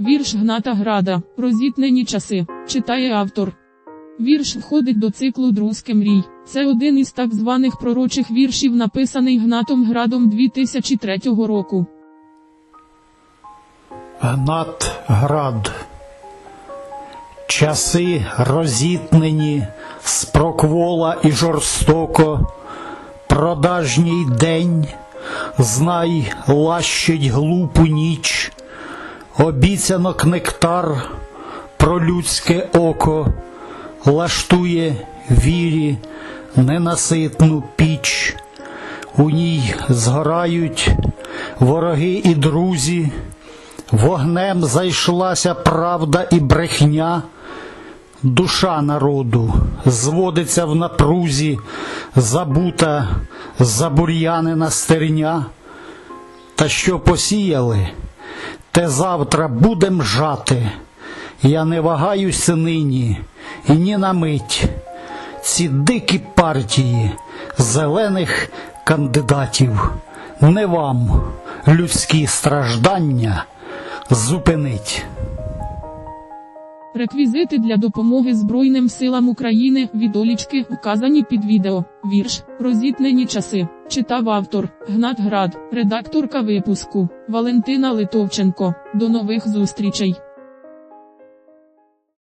Вірш Гната Града, розітнені часи, читає автор. Вірш входить до циклу Друзьке мрій. Це один із так званих пророчих віршів, написаний Гнатом Градом 2003 року. Гнат Град. Часи розітнені, спроквола і жорстоко, продажній день, знай, лащить глупу ніч, обіцянок нектар про людське око, лаштує вірі ненаситну піч, у ній згорають вороги і друзі. Вогнем зайшлася правда і брехня, душа народу зводиться в напрузі, забута, забур'янена стерня. Та що посіяли, те завтра будем жати. Я не вагаюся нині і ні на мить. Ці дикі партії зелених кандидатів не вам людські страждання зупинить. Реквізити для допомоги Збройним силам України відолічки вказані під відео. Вірш Розітнені часи. Читав автор Гнат Град, редакторка випуску Валентина Литовченко. До нових зустрічей.